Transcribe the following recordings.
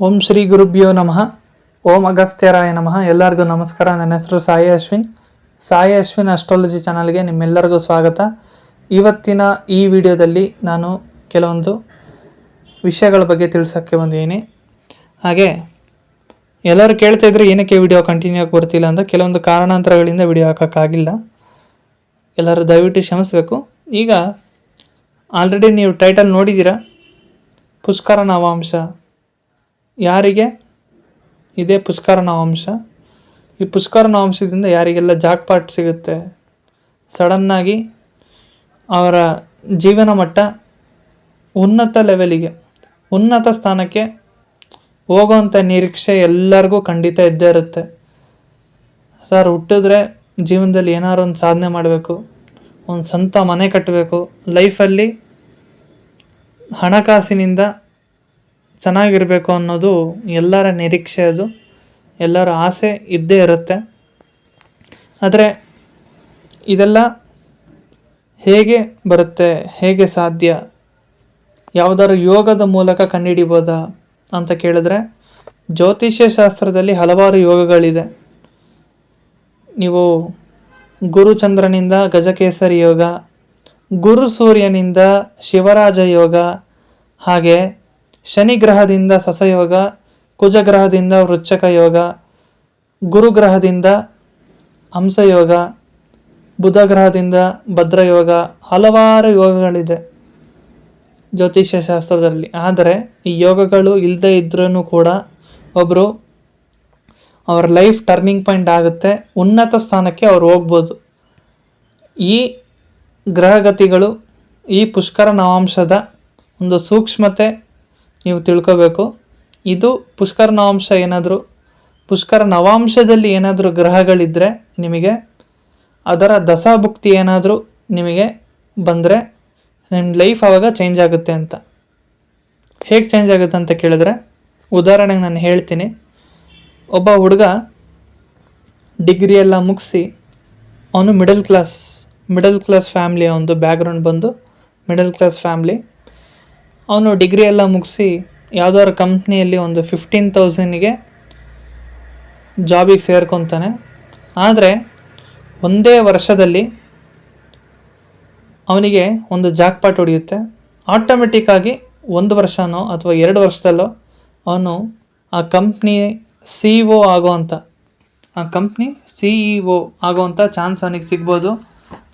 ಓಂ ಶ್ರೀ ಗುರುಭ್ಯೋ ನಮಃ. ಓಂ ಅಗಸ್ತ್ಯರಾಯ ನಮಃ. ಎಲ್ಲರಿಗೂ ನಮಸ್ಕಾರ. ನನ್ನ ಹೆಸರು ಸಾಯಿ ಅಶ್ವಿನ್. ಸಾಯಿ ಅಶ್ವಿನ್ ಅಸ್ಟ್ರಾಲಜಿ ಚಾನಲ್ಗೆ ನಿಮ್ಮೆಲ್ಲರಿಗೂ ಸ್ವಾಗತ. ಇವತ್ತಿನ ಈ ವಿಡಿಯೋದಲ್ಲಿ ನಾನು ಕೆಲವೊಂದು ವಿಷಯಗಳ ಬಗ್ಗೆ ತಿಳಿಸೋಕ್ಕೆ ಬಂದಿದ್ದೀನಿ. ಹಾಗೆ, ಎಲ್ಲರೂ ಕೇಳ್ತಾ ಇದ್ರೆ ಏನಕ್ಕೆ ವಿಡಿಯೋ ಕಂಟಿನ್ಯೂ ಆಗಿ ಬರ್ತಿಲ್ಲ ಅಂತ ಕೆಲವೊಂದು ಕಾರಣಾಂತರಗಳಿಂದ ವಿಡಿಯೋ ಹಾಕೋಕ್ಕಾಗಿಲ್ಲ. ಎಲ್ಲರೂ ದಯವಿಟ್ಟು ಕ್ಷಮಿಸಬೇಕು. ಈಗ ಆಲ್ರೆಡಿ ನೀವು ಟೈಟಲ್ ನೋಡಿದ್ದೀರಾ? ಪುಷ್ಕರ ನವಾಂಶ ಯಾರಿಗೆ? ಇದೇ ಪುಷ್ಕರ ನವಾಂಶ. ಈ ಪುಷ್ಕರ ನವಾಂಶದಿಂದ ಯಾರಿಗೆಲ್ಲ ಜಾಕ್ಪಾಟ್ ಸಿಗುತ್ತೆ? ಸಡನ್ನಾಗಿ ಅವರ ಜೀವನ ಮಟ್ಟ ಉನ್ನತ ಲೆವೆಲಿಗೆ, ಉನ್ನತ ಸ್ಥಾನಕ್ಕೆ ಹೋಗೋವಂಥ ನಿರೀಕ್ಷೆ ಎಲ್ಲರಿಗೂ ಖಂಡಿತ ಇದ್ದೇ ಇರುತ್ತೆ. ಸರ್, ಹುಟ್ಟಿದ್ರೆ ಜೀವನದಲ್ಲಿ ಏನಾದ್ರು ಒಂದು ಸಾಧನೆ ಮಾಡಬೇಕು, ಒಂದು ಸ್ವಂತ ಮನೆ ಕಟ್ಟಬೇಕು, ಲೈಫಲ್ಲಿ ಹಣಕಾಸಿನಿಂದ ಚೆನ್ನಾಗಿರಬೇಕು ಅನ್ನೋದು ಎಲ್ಲರ ನಿರೀಕ್ಷೆ ಅದು. ಎಲ್ಲರ ಆಸೆ ಇದ್ದೇ ಇರುತ್ತೆ. ಆದರೆ ಇದೆಲ್ಲ ಹೇಗೆ ಬರುತ್ತೆ, ಹೇಗೆ ಸಾಧ್ಯ, ಯಾವುದಾದ್ರು ಯೋಗದ ಮೂಲಕ ಕಂಡುಹಿಡಿಬೋದಾ ಅಂತ ಕೇಳಿದ್ರೆ ಜ್ಯೋತಿಷ್ಯ ಶಾಸ್ತ್ರದಲ್ಲಿ ಹಲವಾರು ಯೋಗಗಳಿದೆ. ನೀವು ಗುರುಚಂದ್ರನಿಂದ ಗಜಕೇಸರಿ ಯೋಗ, ಗುರು ಸೂರ್ಯನಿಂದ ಶಿವರಾಜ ಯೋಗ, ಹಾಗೆ ಶನಿ ಗ್ರಹದಿಂದ ಸಸಯೋಗ, ಕುಜಗ್ರಹದಿಂದ ವೃಚ್ಚಕ ಯೋಗ ಗುರುಗ್ರಹದಿಂದ ಹಂಸಯೋಗ ಬುಧ ಗ್ರಹದಿಂದ ಭದ್ರಯೋಗ, ಹಲವಾರು ಯೋಗಗಳಿದೆ ಜ್ಯೋತಿಷ್ಯ ಶಾಸ್ತ್ರದಲ್ಲಿ ಆದರೆ ಈ ಯೋಗಗಳು ಇಲ್ಲದೆ ಇದ್ರೂ ಕೂಡ ಒಬ್ಬರು ಅವರ ಲೈಫ್ ಟರ್ನಿಂಗ್ ಪಾಯಿಂಟ್ ಆಗುತ್ತೆ. ಉನ್ನತ ಸ್ಥಾನಕ್ಕೆ ಅವ್ರು ಹೋಗ್ಬೋದು. ಈ ಗ್ರಹಗತಿಗಳು, ಈ ಪುಷ್ಕರ ನವಾಂಶದ ಒಂದು ಸೂಕ್ಷ್ಮತೆ ನೀವು ತಿಳ್ಕೋಬೇಕು. ಇದು ಪುಷ್ಕರ ನವಾಂಶ ಏನಾದರೂ ಪುಷ್ಕರ ನವಾಂಶದಲ್ಲಿ ಏನಾದರೂ ಗ್ರಹಗಳಿದ್ದರೆ ನಿಮಗೆ, ಅದರ ದಶಾಭುಕ್ತಿ ಏನಾದರೂ ನಿಮಗೆ ಬಂದರೆ ನಿಮ್ಮ ಲೈಫ್ ಆವಾಗ ಚೇಂಜ್ ಆಗುತ್ತೆ ಅಂತ. ಹೇಗೆ ಚೇಂಜ್ ಆಗುತ್ತೆ ಅಂತ ಕೇಳಿದ್ರೆ, ಉದಾಹರಣೆಗೆ ನಾನು ಹೇಳ್ತೀನಿ. ಒಬ್ಬ ಹುಡುಗ ಡಿಗ್ರಿ ಎಲ್ಲ ಮುಗಿಸಿ, ಅವನು middle class middle class family ಒಂದು ಬ್ಯಾಕ್ಗ್ರೌಂಡ್ ಬಂದು ಮಿಡಲ್ ಕ್ಲಾಸ್ ಫ್ಯಾಮ್ಲಿ ಅವನು ಡಿಗ್ರಿ ಎಲ್ಲ ಮುಗಿಸಿ ಯಾವುದಾದ್ರು ಕಂಪ್ನಿಯಲ್ಲಿ ಒಂದು ಫಿಫ್ಟೀನ್ ತೌಸಂಡಿಗೆ ಜಾಬಿಗೆ ಸೇರ್ಕೊತಾನೆ. ಆದರೆ ಒಂದೇ ವರ್ಷದಲ್ಲಿ ಅವನಿಗೆ ಒಂದು ಜಾಕ್ಪಾಟ್ ಹೊಡೆಯುತ್ತೆ ಆಟೋಮೆಟಿಕ್ಕಾಗಿ ಒಂದು ವರ್ಷನೋ ಅಥವಾ ಎರಡು ವರ್ಷದಲ್ಲೋ ಅವನು ಆ ಕಂಪ್ನಿ ಸಿ ಇ ಒ ಆಗೋವಂಥ ಆ ಕಂಪ್ನಿ ಸಿ ಇ ಒ ಆಗೋವಂಥ ಚಾನ್ಸ್ ಅವನಿಗೆ ಸಿಗ್ಬೋದು.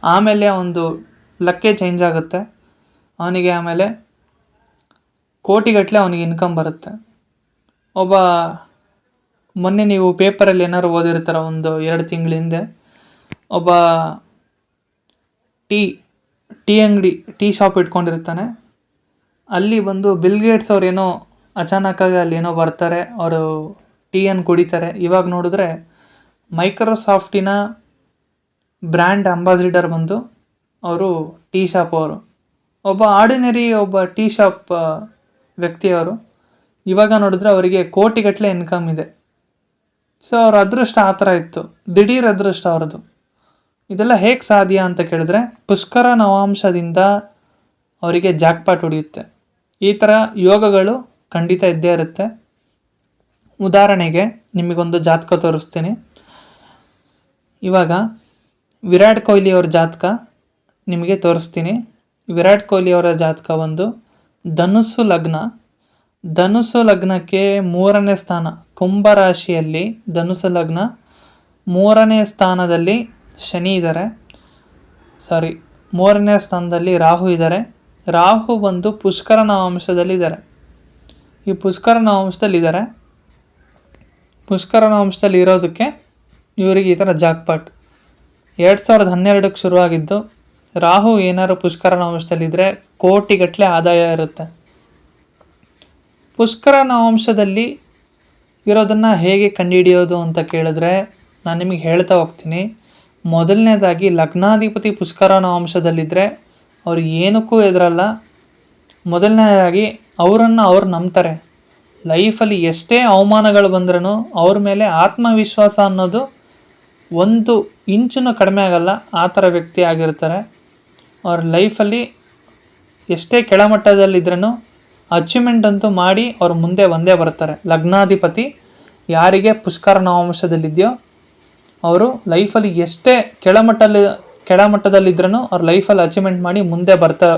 ಆಮೇಲೆ ಒಂದು ಲಕ್ಕೇ ಚೇಂಜ್ ಆಗುತ್ತೆ. ಅವನಿಗೆ ಆಮೇಲೆ ಕೋಟಿಗಟ್ಟಲೆ ಅವನಿಗೆ ಇನ್ಕಮ್ ಬರುತ್ತೆ. ಒಬ್ಬ ಮೊನ್ನೆ ನೀವು ಪೇಪರಲ್ಲಿ ಏನಾದ್ರು ಓದಿರ್ತಾರ ಒಂದು ಎರಡು ತಿಂಗಳ ಹಿಂದೆ, ಒಬ್ಬ ಟೀ ಟೀ ಅಂಗಡಿ, ಟೀ ಶಾಪ್ ಇಟ್ಕೊಂಡಿರ್ತಾನೆ. ಅಲ್ಲಿ ಬಂದು ಬಿಲ್ ಗೇಟ್ಸ್ ಅವ್ರೇನೋ ಅಚಾನಕ್ಕಾಗಿ ಅಲ್ಲಿ ಏನೋ ಬರ್ತಾರೆ, ಅವರು ಟೀಯನ್ನು ಕುಡಿತಾರೆ. ಇವಾಗ ನೋಡಿದ್ರೆ ಮೈಕ್ರೋಸಾಫ್ಟಿನ ಬ್ರ್ಯಾಂಡ್ ಅಂಬಾಸಿಡರ್ ಬಂದು ಅವರು ಟೀ ಶಾಪ್ ಅವರು. ಒಬ್ಬ ಆರ್ಡಿನರಿ, ಒಬ್ಬ ಟೀ ಶಾಪ್ ವ್ಯಕ್ತಿಯವರು. ಇವಾಗ ನೋಡಿದ್ರೆ ಅವರಿಗೆ ಕೋಟಿಗಟ್ಟಲೆ ಇನ್ಕಮ್ ಇದೆ. ಸೊ ಅವ್ರ ಅದೃಷ್ಟ ಆ ಥರ ಇತ್ತು. ದಿಢೀರ್ ಅದೃಷ್ಟ ಅವ್ರದ್ದು. ಇದೆಲ್ಲ ಹೇಗೆ ಸಾಧ್ಯ ಅಂತ ಕೇಳಿದ್ರೆ, ಪುಷ್ಕರ ನವಾಂಶದಿಂದ ಅವರಿಗೆ ಜಾಕ್ಪಾಟ್ ಹೊಡೆಯುತ್ತೆ ಈ ಥರ ಯೋಗಗಳು ಖಂಡಿತ ಇದ್ದೇ ಇರುತ್ತೆ. ಉದಾಹರಣೆಗೆ, ನಿಮಗೊಂದು ಜಾತಕ ತೋರಿಸ್ತೀನಿ. ಇವಾಗ, ವಿರಾಟ್ ಕೊಹ್ಲಿ ಅವ್ರ ಜಾತಕ ನಿಮಗೆ ತೋರಿಸ್ತೀನಿ. ವಿರಾಟ್ ಕೊಹ್ಲಿ ಅವರ ಜಾತಕ ಒಂದು ಧನುಸ್ಸು ಲಗ್ನ. ಧನುಸ್ಸು ಲಗ್ನಕ್ಕೆ ಮೂರನೇ ಸ್ಥಾನ. ಕುಂಭ ರಾಶಿಯಲ್ಲಿ ಧನುಸ್ಸು ಲಗ್ನ. ಮೂರನೇ ಸ್ಥಾನದಲ್ಲಿ ಶನಿ ಇದ್ದಾರೆ ಸಾರಿ ಮೂರನೇ ಸ್ಥಾನದಲ್ಲಿ ರಾಹು ಇದ್ದಾರೆ ರಾಹು ಬಂದು ಪುಷ್ಕರ ನವಾಂಶದಲ್ಲಿದ್ದಾರೆ ಈ ಪುಷ್ಕರ ನವಾಂಶದಲ್ಲಿದ್ದಾರೆ ಪುಷ್ಕರ ನವಾಂಶದಲ್ಲಿ ಇರೋದಕ್ಕೆ ಇವರಿಗೆ ಈ ಥರ ಜಾಕ್ಪಾಟ್. ಎರಡು ಸಾವಿರದ ಹನ್ನೆರಡಕ್ಕೆ ಶುರುವಾಗಿದ್ದು, ರಾಹು ಏನಾದ್ರು ಪುಷ್ಕರ ನವಾಂಶದಲ್ಲಿದ್ದರೆ ಕೋಟಿಗಟ್ಟಲೆ ಆದಾಯ ಇರುತ್ತೆ. ಪುಷ್ಕರ ನವಾಂಶದಲ್ಲಿ ಇರೋದನ್ನು ಹೇಗೆ ಕಂಡುಹಿಡಿಯೋದು ಅಂತ ಕೇಳಿದ್ರೆ ನಾನು ನಿಮಗೆ ಹೇಳ್ತಾ ಹೋಗ್ತೀನಿ. ಮೊದಲನೇದಾಗಿ ಲಗ್ನಾಧಿಪತಿ ಪುಷ್ಕರ ನವಾಂಶದಲ್ಲಿದ್ದರೆ ಅವ್ರು ಏನಕ್ಕೂ ಎದುರಲ್ಲ ಮೊದಲನೇದಾಗಿ ಅವರನ್ನು ಅವ್ರು ನಂಬ್ತಾರೆ. ಲೈಫಲ್ಲಿ ಎಷ್ಟೇ ಅವಮಾನಗಳು ಬಂದ್ರೂ ಅವ್ರ ಮೇಲೆ ಆತ್ಮವಿಶ್ವಾಸ ಅನ್ನೋದು ಒಂದು ಇಂಚೂ ಕಡಿಮೆ ಆಗಲ್ಲ. ಆ ಥರ ವ್ಯಕ್ತಿ ಆಗಿರ್ತಾರೆ. ಅವ್ರ ಲೈಫಲ್ಲಿ ಎಷ್ಟೇ ಕೆಳಮಟ್ಟದಲ್ಲಿದ್ರೂ ಅಚೀವ್ಮೆಂಟ್ ಅಂತೂ ಮಾಡಿ ಅವ್ರು ಮುಂದೆ ಬಂದೇ ಬರ್ತಾರೆ. ಲಗ್ನಾಧಿಪತಿ ಯಾರಿಗೆ ಪುಷ್ಕರ ನವಾಂಶದಲ್ಲಿದೆಯೋ ಅವರು ಲೈಫಲ್ಲಿ ಎಷ್ಟೇ ಕೆಳಮಟ್ಟಲ್ಲಿ ಕೆಳಮಟ್ಟದಲ್ಲಿದ್ರೂ ಅವ್ರ ಲೈಫಲ್ಲಿ ಅಚೀವ್ಮೆಂಟ್ ಮಾಡಿ ಮುಂದೆ ಬರ್ತಾ,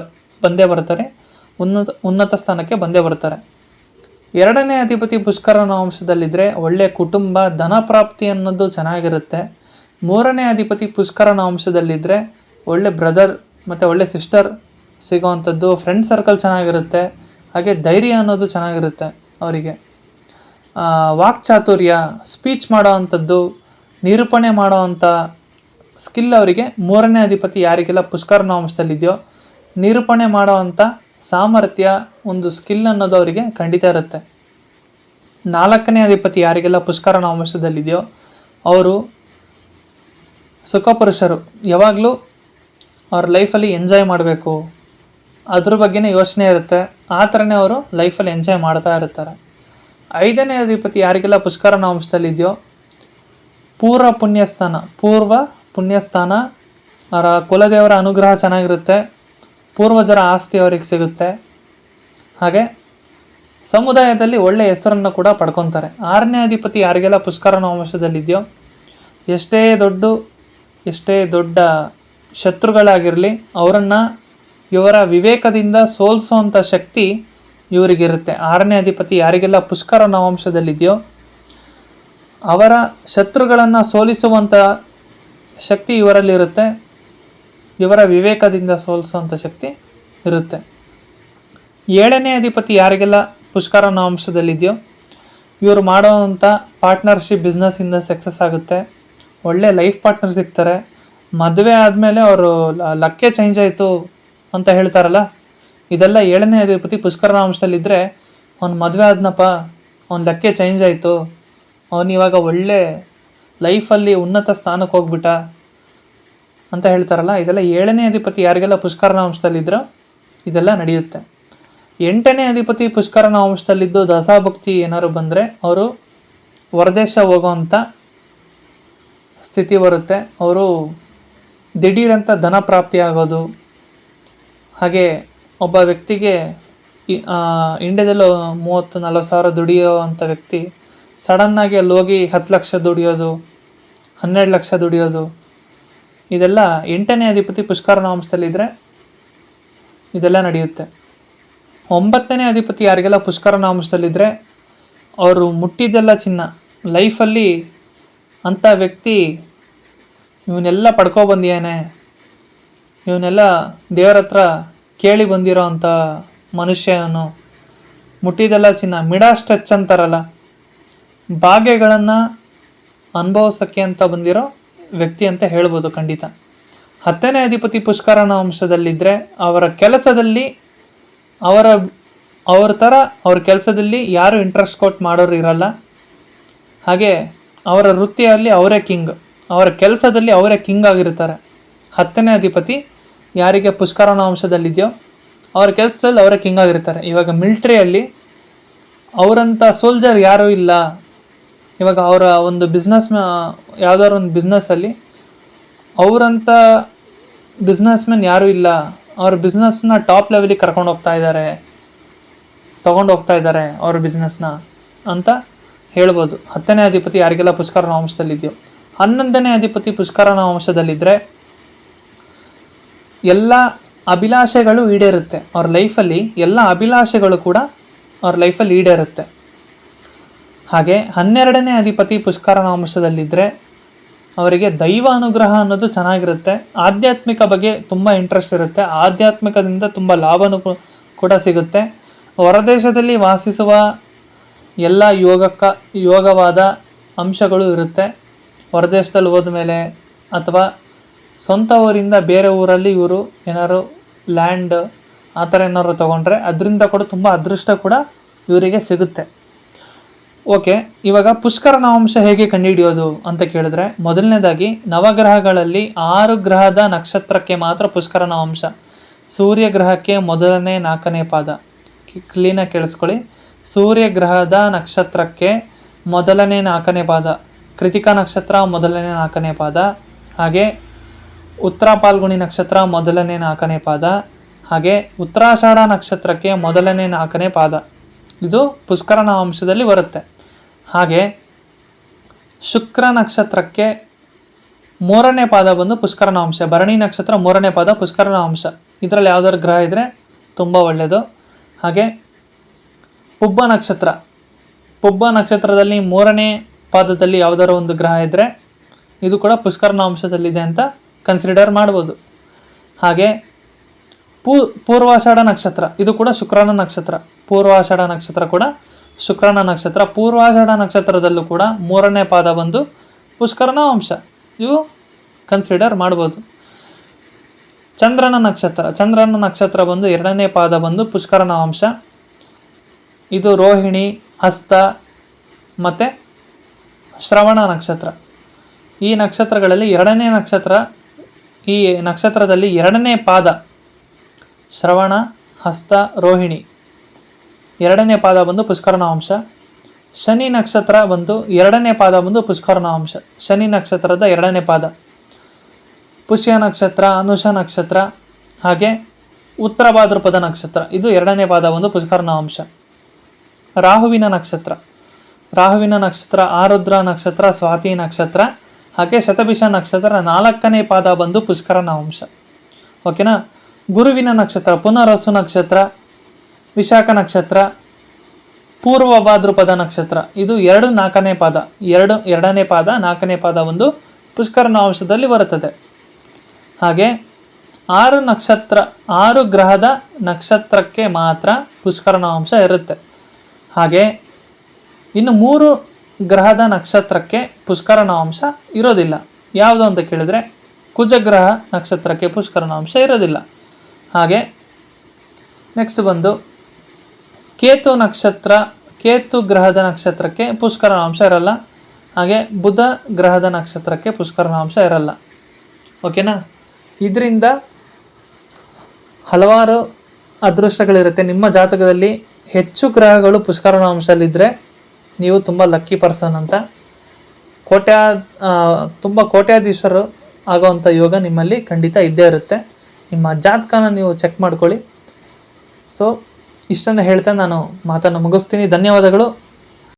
ಬಂದೇ ಬರ್ತಾರೆ. ಉನ್ನತ ಉನ್ನತ ಸ್ಥಾನಕ್ಕೆ ಬಂದೇ ಬರ್ತಾರೆ. ಎರಡನೇ ಅಧಿಪತಿ ಪುಷ್ಕರ ನವಾಂಶದಲ್ಲಿದ್ದರೆ ಒಳ್ಳೆಯ ಕುಟುಂಬ, ಧನ ಪ್ರಾಪ್ತಿ ಅನ್ನೋದು ಚೆನ್ನಾಗಿರುತ್ತೆ. ಮೂರನೇ ಅಧಿಪತಿ ಪುಷ್ಕರ ನವಾಂಶದಲ್ಲಿದ್ದರೆ ಒಳ್ಳೆ ಬ್ರದರ್ ಮತ್ತು ಒಳ್ಳೆ ಸಿಸ್ಟರ್ ಸಿಗೋವಂಥದ್ದು ಫ್ರೆಂಡ್ ಸರ್ಕಲ್ ಚೆನ್ನಾಗಿರುತ್ತೆ, ಹಾಗೆ ಧೈರ್ಯ ಅನ್ನೋದು ಚೆನ್ನಾಗಿರುತ್ತೆ ಅವರಿಗೆ. ವಾಕ್ಚಾತುರ್ಯ ಸ್ಪೀಚ್ ಮಾಡೋ ಅಂಥದ್ದು ನಿರೂಪಣೆ ಮಾಡೋ ಅಂಥ ಸ್ಕಿಲ್ ಅವರಿಗೆ ಮೂರನೇ ಅಧಿಪತಿ ಯಾರಿಗೆಲ್ಲ ಪುಷ್ಕರ ನವಾಂಶದಲ್ಲಿದೆಯೋ, ನಿರೂಪಣೆ ಮಾಡೋ ಅಂಥ ಸಾಮರ್ಥ್ಯ, ಒಂದು ಸ್ಕಿಲ್ ಅನ್ನೋದು ಅವರಿಗೆ ಖಂಡಿತ ಇರುತ್ತೆ. ನಾಲ್ಕನೇ ಅಧಿಪತಿ ಯಾರಿಗೆಲ್ಲ ಪುಷ್ಕರ ನವಾಂಶದಲ್ಲಿದೆಯೋ, ಅವರು ಸುಖಪುರುಷರು. ಯಾವಾಗಲೂ ಅವ್ರ ಲೈಫಲ್ಲಿ ಎಂಜಾಯ್ ಮಾಡಬೇಕು. ಅದ್ರ ಬಗ್ಗೆನೇ ಯೋಚನೆ ಇರುತ್ತೆ. ಆ ಥರನೇ ಅವರು ಲೈಫಲ್ಲಿ ಎಂಜಾಯ್ ಮಾಡ್ತಾ ಇರ್ತಾರೆ. ಐದನೇ ಅಧಿಪತಿ ಯಾರಿಗೆಲ್ಲ ಪುಷ್ಕರ ನವಾಂಶದಲ್ಲಿದೆಯೋ ಪೂರ್ವ ಪುಣ್ಯಸ್ಥಾನ ಪೂರ್ವ ಪುಣ್ಯಸ್ಥಾನ ಅವರ ಕುಲದೇವರ ಅನುಗ್ರಹ ಚೆನ್ನಾಗಿರುತ್ತೆ. ಪೂರ್ವಜರ ಆಸ್ತಿ ಅವರಿಗೆ ಸಿಗುತ್ತೆ. ಹಾಗೆ ಸಮುದಾಯದಲ್ಲಿ ಒಳ್ಳೆಯ ಹೆಸರನ್ನು ಕೂಡ ಪಡ್ಕೊತಾರೆ. ಆರನೇ ಅಧಿಪತಿ ಯಾರಿಗೆಲ್ಲ ಪುಷ್ಕರ ನವಾಂಶದಲ್ಲಿದೆಯೋ ಎಷ್ಟೇ ದೊಡ್ಡ ಎಷ್ಟೇ ದೊಡ್ಡ ಶತ್ರುಗಳಾಗಿರಲಿ, ಅವರನ್ನು ಇವರ ವಿವೇಕದಿಂದ ಸೋಲಿಸುವಂಥ ಶಕ್ತಿ ಇವರಿಗಿರುತ್ತೆ. ಆರನೇ ಅಧಿಪತಿ ಯಾರಿಗೆಲ್ಲ ಪುಷ್ಕರ ನವಾಂಶದಲ್ಲಿದೆಯೋ, ಅವರ ಶತ್ರುಗಳನ್ನು ಸೋಲಿಸುವಂಥ ಶಕ್ತಿ ಇವರಲ್ಲಿರುತ್ತೆ. ಇವರ ವಿವೇಕದಿಂದ ಸೋಲಿಸುವಂಥ ಶಕ್ತಿ ಇರುತ್ತೆ. ಏಳನೇ ಅಧಿಪತಿ ಯಾರಿಗೆಲ್ಲ ಪುಷ್ಕರ ನವಾಂಶದಲ್ಲಿದೆಯೋ, ಇವರು ಮಾಡೋವಂಥ ಪಾರ್ಟ್ನರ್ಶಿಪ್ ಬಿಸ್ನೆಸ್ಸಿಂದ ಸಕ್ಸಸ್ ಆಗುತ್ತೆ. ಒಳ್ಳೆ ಲೈಫ್ ಪಾರ್ಟ್ನರ್ ಸಿಗ್ತಾರೆ. ಮದುವೆ ಆದಮೇಲೆ ಅವರು ಲಕ್ಕೆ ಚೇಂಜ್ ಆಯಿತು. ಅಂತ ಹೇಳ್ತಾರಲ್ಲ? ಇದೆಲ್ಲ ಏಳನೇ ಅಧಿಪತಿ ಪುಷ್ಕರನ ಅಂಶದಲ್ಲಿದ್ದರೆ ಅವ್ನು ಮದುವೆ ಆದ್ನಪ್ಪ, ಅವ್ನ ಲೆಕ್ಕೆ ಚೇಂಜ್ ಆಯಿತು. ಅವನು ಇವಾಗ ಒಳ್ಳೆ ಲೈಫಲ್ಲಿ ಉನ್ನತ ಸ್ಥಾನಕ್ಕೆ ಹೋಗ್ಬಿಟ್ಟ ಅಂತ ಹೇಳ್ತಾರಲ್ಲ? ಇದೆಲ್ಲ ಏಳನೇ ಅಧಿಪತಿ ಯಾರಿಗೆಲ್ಲ ಪುಷ್ಕರನ ಅಂಶದಲ್ಲಿದ್ರೋ ಇದೆಲ್ಲ ನಡೆಯುತ್ತೆ. ಎಂಟನೇ ಅಧಿಪತಿ ಪುಷ್ಕರನ ಅಂಶದಲ್ಲಿದ್ದು ದಸಾಭಕ್ತಿ ಏನಾದ್ರು ಬಂದರೆ ಅವರು ಹೊರದೇಶ ಹೋಗೋವಂಥ ಸ್ಥಿತಿ ಬರುತ್ತೆ. ಅವರು ದಿಢೀರಂತ ಧನ ಪ್ರಾಪ್ತಿ ಆಗೋದು. ಹಾಗೆ ಒಬ್ಬ ವ್ಯಕ್ತಿಗೆ ಇಂಡ್ಯಾದಲ್ಲೂ ಮೂವತ್ತು, ನಲ್ವತ್ತು ಸಾವಿರ ದುಡಿಯೋ ಅಂಥ ವ್ಯಕ್ತಿ ಸಡನ್ನಾಗಿ ಅಲ್ಲಿ ಹೋಗಿ ಹತ್ತು ಲಕ್ಷ ದುಡಿಯೋದು, ಹನ್ನೆರಡು ಲಕ್ಷ ದುಡಿಯೋದು, ಇದೆಲ್ಲ ಎಂಟನೇ ಅಧಿಪತಿ ಪುಷ್ಕರನ ಅಂಶದಲ್ಲಿದ್ದರೆ ಇದೆಲ್ಲ ನಡೆಯುತ್ತೆ. ಒಂಬತ್ತನೇ ಅಧಿಪತಿ ಯಾರಿಗೆಲ್ಲ ಪುಷ್ಕರನ ಅಂಶದಲ್ಲಿದ್ದರೆ ಅವರು ಮುಟ್ಟಿದ್ದೆಲ್ಲ ಚಿನ್ನ, ಲೈಫಲ್ಲಿ ಅಂಥ ವ್ಯಕ್ತಿ ಇವನ್ನೆಲ್ಲ ಪಡ್ಕೊಬಂದಿಯಾನೆ ಇವನ್ನೆಲ್ಲ ದೇವರ ಹತ್ರ ಕೇಳಿ ಬಂದಿರೋ ಅಂಥ ಮನುಷ್ಯನು ಮುಟ್ಟಿದೆಲ್ಲ ಚಿನ್ನ ಮಿಡಾಸ್ ಟಚ್ ಅಂತಾರಲ್ಲ, ಭಾಗ್ಯಗಳನ್ನು ಅನುಭವಿಸೋಕ್ಕೆ ಅಂತ ಬಂದಿರೋ ವ್ಯಕ್ತಿ ಅಂತ ಹೇಳ್ಬೋದು ಖಂಡಿತ. ಹತ್ತನೇ ಅಧಿಪತಿ ಪುಷ್ಕರನ ವಂಶದಲ್ಲಿದ್ದರೆ ಅವರ ಕೆಲಸದಲ್ಲಿ ಅವರ, ಅವ್ರ ಥರ ಅವ್ರ ಕೆಲಸದಲ್ಲಿ ಯಾರು ಇಂಟ್ರೆಸ್ಟ್ ಕೊಟ್ಟು ಮಾಡೋರು ಇರಲ್ಲ. ಹಾಗೆ ಅವರ ವೃತ್ತಿಯಲ್ಲಿ ಅವರೇ ಕಿಂಗ್ ಅವರ ಕೆಲಸದಲ್ಲಿ ಅವರೇ ಕಿಂಗ್ ಆಗಿರ್ತಾರೆ. ಹತ್ತನೇ ಅಧಿಪತಿ ಯಾರಿಗೆ ಪುಷ್ಕರನ ವಂಶದಲ್ಲಿದೆಯೋ ಅವ್ರ ಕೆಲಸದಲ್ಲಿ ಅವರೇ ಕಿಂಗ್ ಆಗಿರ್ತಾರೆ. ಇವಾಗ ಮಿಲ್ಟ್ರಿಯಲ್ಲಿ ಅವರಂಥ ಸೋಲ್ಜರ್ ಯಾರೂ ಇಲ್ಲ. ಇವಾಗ ಅವರ ಒಂದು ಬಿಸ್ನೆಸ್ ಯಾವುದಾದ್ರು ಒಂದು ಬಿಸ್ನೆಸ್ಸಲ್ಲಿ ಅವರಂಥ ಬಿಸ್ನೆಸ್ಮೆನ್ ಯಾರೂ ಇಲ್ಲ. ಅವ್ರ ಬಿಸ್ನೆಸ್ನ ಟಾಪ್ ಲೆವೆಲಿಗೆ ಕರ್ಕೊಂಡು ಹೋಗ್ತಾ ಇದ್ದಾರೆ. ತೊಗೊಂಡು ಹೋಗ್ತಾ ಇದ್ದಾರೆ ಅವ್ರ ಬಿಸ್ನೆಸ್ನ ಅಂತ ಹೇಳ್ಬೋದು. ಹತ್ತನೇ ಅಧಿಪತಿ ಯಾರಿಗೆಲ್ಲ ಪುಷ್ಕರನ ವಂಶದಲ್ಲಿದೆಯೋ. ಹನ್ನೊಂದನೇ ಅಧಿಪತಿ ಪುಷ್ಕರನ ವಂಶದಲ್ಲಿದ್ದರೆ ಎಲ್ಲ ಅಭಿಲಾಷೆಗಳು ಈಡೇರುತ್ತೆ. ಅವ್ರ ಲೈಫಲ್ಲಿ ಎಲ್ಲ ಅಭಿಲಾಷೆಗಳು ಕೂಡ ಅವ್ರ ಲೈಫಲ್ಲಿ ಈಡೇರುತ್ತೆ. ಹಾಗೆ ಹನ್ನೆರಡನೇ ಅಧಿಪತಿ ಪುಷ್ಕರನಾಂಶದಲ್ಲಿದ್ದರೆ ಅವರಿಗೆ ದೈವ ಅನುಗ್ರಹ ಅನ್ನೋದು ಚೆನ್ನಾಗಿರುತ್ತೆ. ಆಧ್ಯಾತ್ಮಿಕ ಬಗ್ಗೆ ತುಂಬ ಇಂಟ್ರೆಸ್ಟ್ ಇರುತ್ತೆ. ಆಧ್ಯಾತ್ಮಿಕದಿಂದ ತುಂಬ ಲಾಭನೂ ಕೂಡ ಸಿಗುತ್ತೆ. ಹೊರದೇಶದಲ್ಲಿ ವಾಸಿಸುವ ಎಲ್ಲ ಯೋಗಕ್ಕ, ಯೋಗವಾದ ಅಂಶಗಳು ಇರುತ್ತೆ. ಹೊರದೇಶದಲ್ಲಿ ಹೋದ್ಮೇಲೆ ಅಥವಾ ಸ್ವಂತ ಊರಿಂದ ಬೇರೆ ಊರಲ್ಲಿ ಇವರು ಏನಾದ್ರು ಲ್ಯಾಂಡ್ ಆ ಥರ ಏನಾದ್ರು ತೊಗೊಂಡ್ರೆ ಅದರಿಂದ ಕೂಡ ತುಂಬ ಅದೃಷ್ಟ ಕೂಡ ಇವರಿಗೆ ಸಿಗುತ್ತೆ. ಓಕೆ ಇವಾಗ ಪುಷ್ಕರ ನವಾಂಶ ಹೇಗೆ ಕಂಡುಹಿಡಿಯೋದು ಅಂತ ಕೇಳಿದ್ರೆ, ಮೊದಲನೇದಾಗಿ ನವಗ್ರಹಗಳಲ್ಲಿ ಆರು ಗ್ರಹದ ನಕ್ಷತ್ರಕ್ಕೆ ಮಾತ್ರ ಪುಷ್ಕರ ನವಾಂಶ. ಸೂರ್ಯ ಗ್ರಹಕ್ಕೆ ಮೊದಲನೇ ನಾಲ್ಕನೇ ಪಾದ. ಕ್ಲೀನಾಗಿ ಕೇಳಿಸ್ಕೊಳ್ಳಿ. ಸೂರ್ಯ ಗ್ರಹದ ನಕ್ಷತ್ರಕ್ಕೆ ಮೊದಲನೇ ನಾಲ್ಕನೇ ಪಾದ. ಕೃತಿಕಾ ನಕ್ಷತ್ರ ಮೊದಲನೇ ನಾಲ್ಕನೇ ಪಾದ. ಹಾಗೆ ಉತ್ತರ ಪಾಲ್ಗುಣಿ ನಕ್ಷತ್ರ ಮೊದಲನೇ ನಾಲ್ಕನೇ ಪಾದ. ಹಾಗೆ ಉತ್ತರಾಷಾಢ ನಕ್ಷತ್ರಕ್ಕೆ ಮೊದಲನೇ ನಾಲ್ಕನೇ ಪಾದ. ಇದು ಪುಷ್ಕರನ ಅಂಶದಲ್ಲಿ ಬರುತ್ತೆ. ಹಾಗೆ ಶುಕ್ರ ನಕ್ಷತ್ರಕ್ಕೆ ಮೂರನೇ ಪಾದ ಬಂದು ಪುಷ್ಕರನ ಅಂಶ ಭರಣಿ ನಕ್ಷತ್ರ ಮೂರನೇ ಪಾದ ಪುಷ್ಕರನ ಅಂಶ ಇದರಲ್ಲಿ ಯಾವ್ದಾದ್ರು ಗ್ರಹ ಇದ್ದರೆ ತುಂಬ ಒಳ್ಳೆಯದು ಹಾಗೆ ಪುಬ್ಬ ನಕ್ಷತ್ರ. ಪುಬ್ಬ ನಕ್ಷತ್ರದಲ್ಲಿ ಮೂರನೇ ಪಾದದಲ್ಲಿ ಯಾವುದಾದ್ರು ಒಂದು ಗ್ರಹ ಇದ್ದರೆ ಇದು ಕೂಡ ಪುಷ್ಕರನ ಅಂಶದಲ್ಲಿದೆ ಅಂತ ಕನ್ಸಿಡರ್ ಮಾಡ್ಬೋದು. ಹಾಗೆ ಪೂ, ಪೂರ್ವಾಷಾಢ ನಕ್ಷತ್ರ, ಇದು ಕೂಡ ಶುಕ್ರನ ನಕ್ಷತ್ರ. ಪೂರ್ವಾಷಾಢ ನಕ್ಷತ್ರ ಕೂಡ ಶುಕ್ರನ ನಕ್ಷತ್ರ. ಪೂರ್ವಾಷಾಢ ನಕ್ಷತ್ರದಲ್ಲೂ ಕೂಡ ಮೂರನೇ ಪಾದ ಬಂದು ಪುಷ್ಕರನ ವಂಶ. ಇವು ಕನ್ಸಿಡರ್ ಮಾಡ್ಬೋದು. ಚಂದ್ರನ ನಕ್ಷತ್ರ ಚಂದ್ರನ ನಕ್ಷತ್ರ ಬಂದು ಎರಡನೇ ಪಾದ ಬಂದು ಪುಷ್ಕರನ ವಂಶ. ಇದು ರೋಹಿಣಿ ಹಸ್ತ ಮತ್ತು ಶ್ರವಣ ನಕ್ಷತ್ರ. ಈ ನಕ್ಷತ್ರಗಳಲ್ಲಿ ಎರಡನೇ ನಕ್ಷತ್ರ ಈ ನಕ್ಷತ್ರದಲ್ಲಿ ಎರಡನೇ ಪಾದ ಶ್ರವಣ, ಹಸ್ತ, ರೋಹಿಣಿ. ಎರಡನೇ ಪಾದ ಬಂದು ಪುಷ್ಕರಣಾಂಶ ಶನಿ ನಕ್ಷತ್ರ ಬಂದು ಎರಡನೇ ಪಾದ ಬಂದು ಪುಷ್ಕರಣಾಂಶ ಶನಿ ನಕ್ಷತ್ರದ ಎರಡನೇ ಪಾದ. ಪುಷ್ಯ ನಕ್ಷತ್ರ, ಅನುಷ ನಕ್ಷತ್ರ, ಹಾಗೆ ಉತ್ತರ ಭಾದ್ರಪದ ನಕ್ಷತ್ರ. ಇದು ಎರಡನೇ ಪಾದ ಒಂದು ಪುಷ್ಕರಣಾಂಶ ರಾಹುವಿನ ನಕ್ಷತ್ರ. ರಾಹುವಿನ ನಕ್ಷತ್ರ, ಆರುದ್ರ ನಕ್ಷತ್ರ, ಸ್ವಾತಿ ನಕ್ಷತ್ರ ಹಾಗೆ ಶತಭಿಷ ನಕ್ಷತ್ರ ನಾಲ್ಕನೇ ಪಾದ ಬಂದು ಪುಷ್ಕರನ ಅಂಶ. ಓಕೆನಾ? ಗುರುವಿನ ನಕ್ಷತ್ರ, ಪುನರಸು ನಕ್ಷತ್ರ, ವಿಶಾಖ ನಕ್ಷತ್ರ ಪೂರ್ವ ಭಾದ್ರಪದ ನಕ್ಷತ್ರ. ಇದು ಎರಡು ನಾಲ್ಕನೇ ಪಾದ. ಎರಡು, ಎರಡನೇ ಪಾದ, ನಾಲ್ಕನೇ ಪಾದ ಒಂದು ಪುಷ್ಕರನ ಅಂಶದಲ್ಲಿ ಬರುತ್ತದೆ. ಹಾಗೆ ಆರು ನಕ್ಷತ್ರ, ಆರು ಗ್ರಹದ ನಕ್ಷತ್ರಕ್ಕೆ ಮಾತ್ರ ಪುಷ್ಕರನ ಅಂಶ ಇರುತ್ತೆ. ಹಾಗೆ ಇನ್ನು ಮೂರು ಗ್ರಹದ ನಕ್ಷತ್ರಕ್ಕೆ ಪುಷ್ಕರನ ಅಂಶ ಇರೋದಿಲ್ಲ. ಯಾವುದು ಅಂತ ಕೇಳಿದರೆ ಕುಜಗ್ರಹ ನಕ್ಷತ್ರಕ್ಕೆ ಪುಷ್ಕರನ ಅಂಶ ಇರೋದಿಲ್ಲ. ಹಾಗೆ ನೆಕ್ಸ್ಟ್ ಬಂದು ಕೇತು ನಕ್ಷತ್ರ, ಕೇತು ಗ್ರಹದ ನಕ್ಷತ್ರಕ್ಕೆ ಪುಷ್ಕರನ ಅಂಶ ಇರಲ್ಲ. ಹಾಗೆ ಬುಧ ಗ್ರಹದ ನಕ್ಷತ್ರಕ್ಕೆ ಪುಷ್ಕರನ ಅಂಶ ಇರಲ್ಲ ಓಕೆನಾ ಇದರಿಂದ ಹಲವಾರು ಅದೃಷ್ಟಗಳಿರುತ್ತೆ. ನಿಮ್ಮ ಜಾತಕದಲ್ಲಿ ಹೆಚ್ಚು ಗ್ರಹಗಳು ಪುಷ್ಕರನ ಅಂಶದಲ್ಲಿದ್ದರೆ ನೀವು ತುಂಬ ಲಕ್ಕಿ ಪರ್ಸನ್ ಅಂತ. ಕೋಟ್ಯಾ ತುಂಬ ಕೋಟ್ಯಾಧೀಶರು ಆಗೋವಂಥ ಯೋಗ ನಿಮ್ಮಲ್ಲಿ ಖಂಡಿತ ಇದ್ದೇ ಇರುತ್ತೆ. ನಿಮ್ಮ ಜಾತಕನ ನೀವು ಚೆಕ್ ಮಾಡ್ಕೊಳ್ಳಿ. ಸೊ ಇಷ್ಟನ್ನು ಹೇಳ್ತಾ ನಾನು ಮಾತನ್ನು ಮುಗಿಸ್ತೀನಿ. ಧನ್ಯವಾದಗಳು.